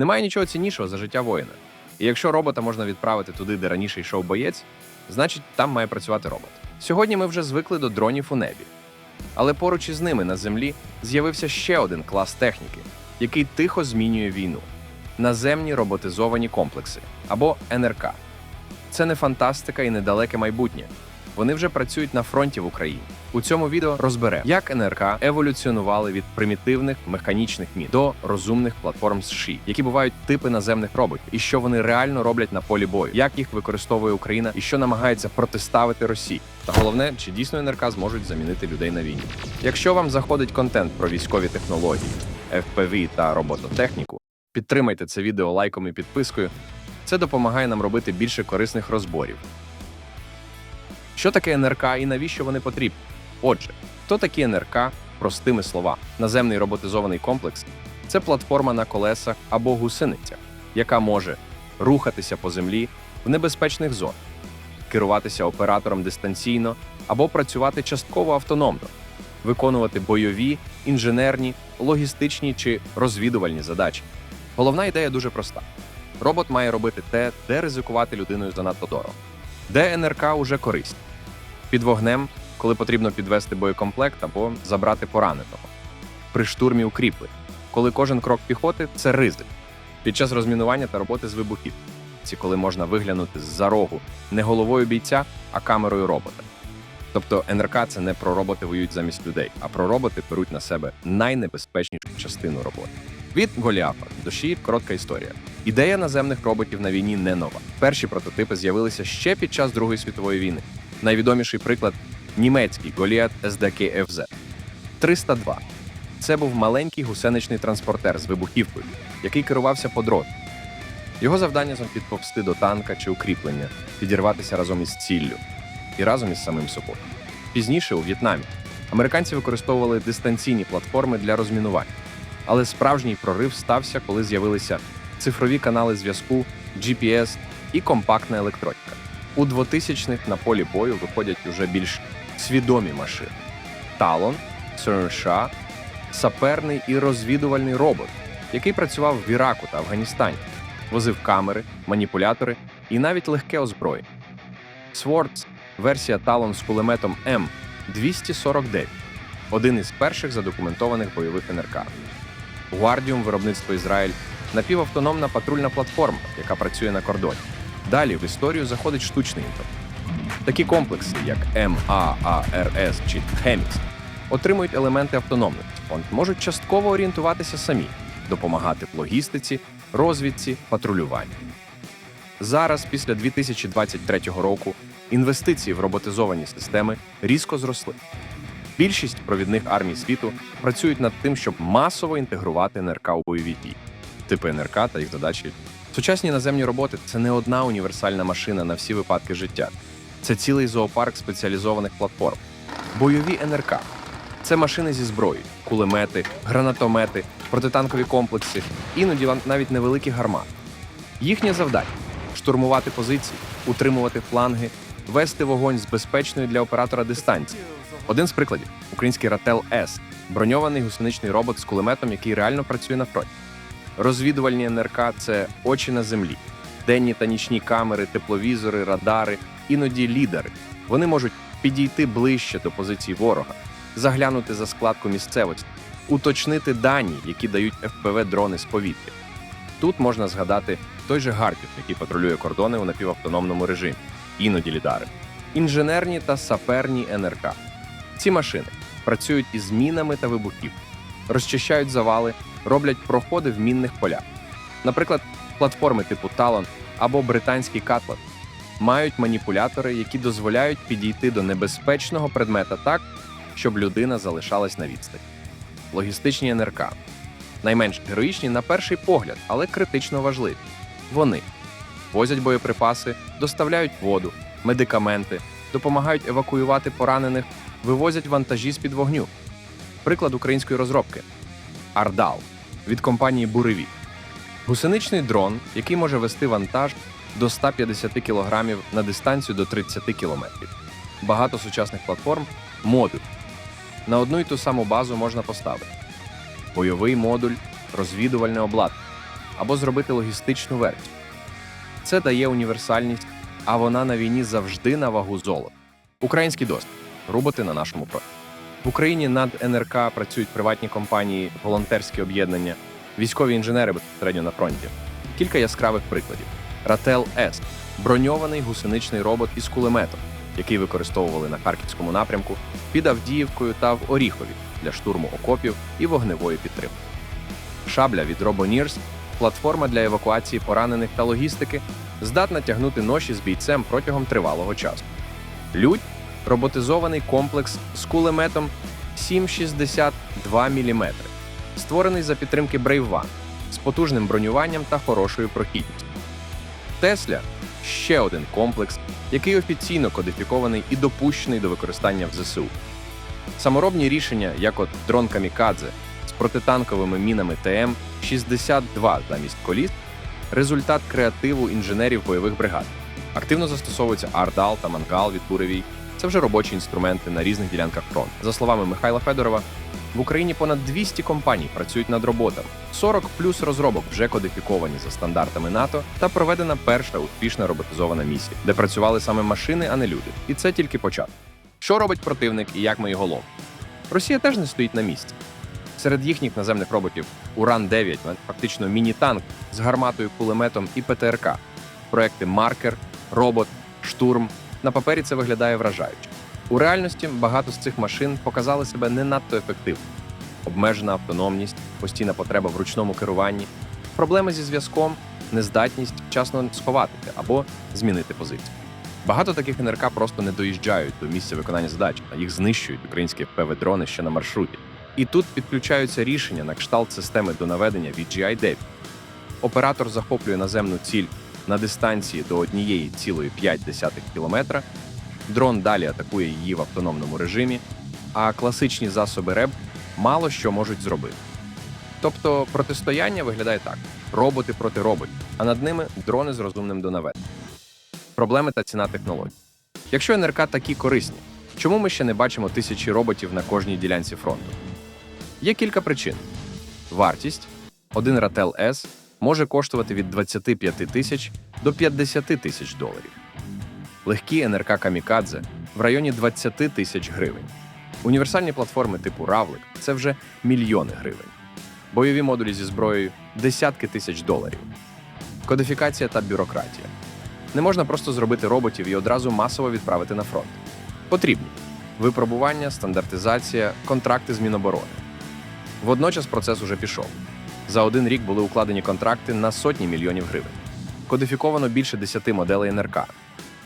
Немає нічого ціннішого за життя воїна. І якщо робота можна відправити туди, де раніше йшов боєць, значить там має працювати робот. Сьогодні ми вже звикли до дронів у небі. Але поруч із ними на землі з'явився ще один клас техніки, який тихо змінює війну наземні роботизовані комплекси або НРК. Це не фантастика і недалеке майбутнє. Вони вже працюють на фронті в Україні. У цьому відео розберемо, як НРК еволюціонували від примітивних механічних мін до розумних платформ США, які бувають типи наземних роботів, і що вони реально роблять на полі бою, як їх використовує Україна і що намагається протиставити Росії. Та головне, чи дійсно НРК зможуть замінити людей на війні. Якщо вам заходить контент про військові технології, FPV та робототехніку, підтримайте це відео лайком і підпискою. Це допомагає нам робити більше корисних розборів. Що таке НРК і навіщо вони потрібні? Отже, хто такі НРК? Простими слова, наземний роботизований комплекс це платформа на колесах або гусеницях, яка може рухатися по землі в небезпечних зонах, керуватися оператором дистанційно або працювати частково автономно, виконувати бойові, інженерні, логістичні чи розвідувальні задачі. Головна ідея дуже проста: робот має робити те, де ризикувати людиною занадто дорого, де НРК уже корисні. Під вогнем, коли потрібно підвести боєкомплект або забрати пораненого. При штурмі укріплень, коли кожен крок піхоти це ризик. Під час розмінування та роботи з вибухів. Ці коли можна виглянути з-за рогу не головою бійця, а камерою робота. Тобто НРК це не про роботи воюють замість людей, а про роботи беруть на себе найнебезпечнішу частину роботи. Від Голіафа до коротка історія. Ідея наземних роботів на війні не нова. Перші прототипи з'явилися ще під час Другої світової війни. Найвідоміший приклад німецький Голіат СДК ФЗ 302. Це був маленький гусеничний транспортер з вибухівкою, який керувався по дроту. Його завдання підповсти до танка чи укріплення, підірватися разом із ціллю і разом із самим собою. Пізніше у В'єтнамі американці використовували дистанційні платформи для розмінування. Але справжній прорив стався, коли з'явилися цифрові канали зв'язку, GPS і компактна електроніка. У 2000-х на полі бою виходять уже більш свідомі машини: Талон, США, саперний і розвідувальний робот, який працював в Іраку та Афганістані, возив камери, маніпулятори і навіть легке озброєння. Swords – версія Талон з кулеметом М249, один із перших задокументованих бойових НРК. Guardium виробництво Ізраїль напівавтономна патрульна платформа, яка працює на кордоні. Далі в історію заходить штучний інтелект. Такі комплекси, як MAARS чи Hemix, отримують елементи автономності, можуть частково орієнтуватися самі, допомагати в логістиці, розвідці, патрулюванні. Зараз, після 2023 року, інвестиції в роботизовані системи різко зросли. Більшість провідних армій світу працюють над тим, щоб масово інтегрувати НРК у бойові дії, типи НРК та їх задачі. Сучасні наземні роботи це не одна універсальна машина на всі випадки життя. Це цілий зоопарк спеціалізованих платформ. Бойові НРК це машини зі зброєю, кулемети, гранатомети, протитанкові комплекси, іноді навіть невеликі гармати. Їхнє завдання штурмувати позиції, утримувати фланги, вести вогонь з безпечної для оператора дистанції. Один з прикладів український Рател С броньований гусеничний робот з кулеметом, який реально працює на фронті. Розвідувальні НРК це очі на землі, денні та нічні камери, тепловізори, радари, іноді лідери. Вони можуть підійти ближче до позицій ворога, заглянути за складку місцевості, уточнити дані, які дають ФПВ дрони з повітря. Тут можна згадати той же Гарпів, який патрулює кордони у напівавтономному режимі, іноді лідари, інженерні та саперні НРК. Ці машини працюють із мінами та вибухів, розчищають завали, роблять проходи в мінних полях. Наприклад, платформи типу Talon або британський Катлет мають маніпулятори, які дозволяють підійти до небезпечного предмета так, щоб людина залишалась на відстані. Логістичні НРК найменш героїчні на перший погляд, але критично важливі. Вони возять боєприпаси, доставляють воду, медикаменти, допомагають евакуювати поранених, вивозять вантажі з під вогню. Приклад української розробки Ардал від компанії Буреві. Гусеничний дрон, який може вести вантаж до 150 кг на дистанцію до 30 км. Багато сучасних платформ модуль. На одну й ту саму базу можна поставити бойовий модуль, розвідувальне обладнання. або зробити логістичну версію. Це дає універсальність, а вона на війні завжди на вагу золота. Український досвід. Роботи на нашому проєкті. В Україні над НРК працюють приватні компанії, волонтерські об'єднання, військові інженери безпосередньо на фронті. Кілька яскравих прикладів. Рател С броньований гусеничний робот із кулеметом, який використовували на харківському напрямку під Авдіївкою та в Оріхові для штурму окопів і вогневої підтримки. Шабля від RoboNears – платформа для евакуації поранених та логістики, здатна тягнути ноші з бійцем протягом тривалого часу. Людь роботизований комплекс з кулеметом 7,62 мм, створений за підтримки Brave One з потужним бронюванням та хорошою прохідністю. Тесля ще один комплекс, який офіційно кодифікований і допущений до використання в ЗСУ. Саморобні рішення, як от дрон Камікадзе з протитанковими мінами ТМ-62 замість коліс, результат креативу інженерів бойових бригад. Активно застосовуються Ардал та Мангал від Буревій. Це вже робочі інструменти на різних ділянках фронту. За словами Михайла Федорова, в Україні понад 200 компаній працюють над роботами. 40 плюс розробок вже кодифіковані за стандартами НАТО та проведена перша успішна роботизована місія, де працювали саме машини, а не люди. І це тільки початок. Що робить противник і як ми його ловимо? Росія теж не стоїть на місці. Серед їхніх наземних роботів Уран-9 фактично міні-танк з гарматою, кулеметом і ПТРК. Проекти Маркер, Робот, Штурм. На папері це виглядає вражаюче. У реальності багато з цих машин показали себе не надто ефективно. Обмежена автономність, постійна потреба в ручному керуванні, проблеми зі зв'язком, нездатність вчасно сховатися або змінити позицію. Багато таких НРК просто не доїжджають до місця виконання задач, а їх знищують українські ПВ-дрони ще на маршруті. І тут підключаються рішення на кшталт системи до наведення від GI-9. Оператор захоплює наземну ціль на дистанції до 1,5 км, дрон далі атакує її в автономному режимі, а класичні засоби РЕБ мало що можуть зробити. Тобто протистояння виглядає так: роботи проти роботів, а над ними дрони з розумним донаведенням. Проблеми та ціна технологій. Якщо НРК такі корисні, чому ми ще не бачимо тисячі роботів на кожній ділянці фронту? Є кілька причин. Вартість один Рател С може коштувати від 25 тисяч до 50 тисяч доларів. Легкі НРК Камікадзе в районі 20 тисяч гривень. Універсальні платформи типу Равлик це вже мільйони гривень. Бойові модулі зі зброєю десятки тисяч доларів. Кодифікація та бюрократія. Не можна просто зробити роботів і одразу масово відправити на фронт. Потрібні випробування, стандартизація, контракти з Міноборони. Водночас процес уже пішов. За один рік були укладені контракти на сотні мільйонів гривень. Кодифіковано більше 10 моделей НРК.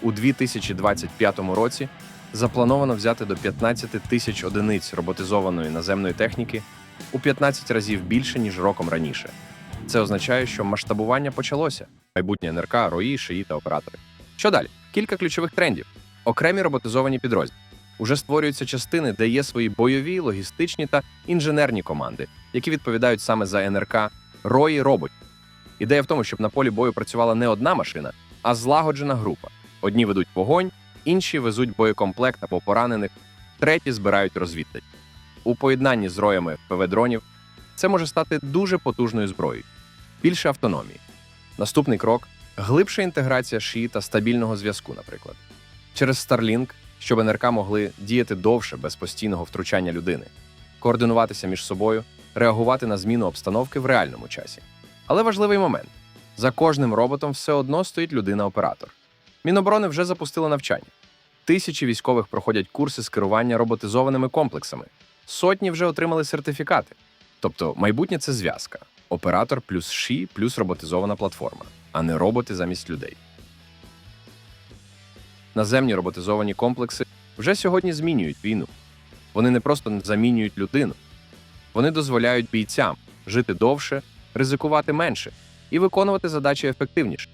У 2025 році заплановано взяти до 15 тисяч одиниць роботизованої наземної техніки у 15 разів більше, ніж роком раніше. Це означає, що масштабування почалося. Майбутнє НРК, РОІ, ШИІ та оператори. Що далі? Кілька ключових трендів. Окремі роботизовані підрозділи. Уже створюються частини, де є свої бойові, логістичні та інженерні команди, які відповідають саме за НРК рої роботів. Ідея в тому, щоб на полі бою працювала не одна машина, а злагоджена група. Одні ведуть вогонь, інші везуть боєкомплект або поранених, треті збирають розвіддань. У поєднанні з роями ПВ-дронів це може стати дуже потужною зброєю, більше автономії. Наступний крок глибша інтеграція ШІ та стабільного зв'язку, наприклад, через Starlink, щоб НРК могли діяти довше без постійного втручання людини, координуватися між собою, реагувати на зміну обстановки в реальному часі. Але важливий момент: за кожним роботом все одно стоїть людина-оператор. Міноборони вже запустило навчання. Тисячі військових проходять курси з керування роботизованими комплексами. Сотні вже отримали сертифікати. Тобто, майбутнє це зв'язка: оператор плюс ШІ плюс роботизована платформа, а не роботи замість людей. Наземні роботизовані комплекси вже сьогодні змінюють війну. Вони не просто замінюють людину, вони дозволяють бійцям жити довше, ризикувати менше і виконувати задачі ефективніше.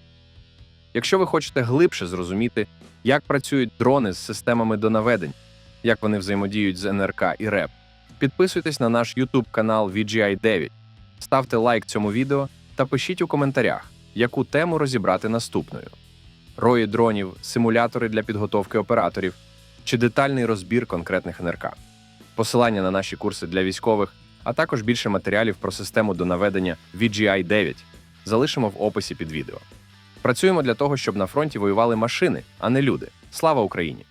Якщо ви хочете глибше зрозуміти, як працюють дрони з системами донаведень, як вони взаємодіють з НРК і РЕП, підписуйтесь на наш YouTube канал VGI 9, ставте лайк цьому відео та пишіть у коментарях, яку тему розібрати наступною: рої дронів, симулятори для підготовки операторів чи детальний розбір конкретних НРК, посилання на наші курси для військових, а також більше матеріалів про систему до наведення VGI 9 залишимо в описі під відео. Працюємо для того, щоб на фронті воювали машини, а не люди. Слава Україні!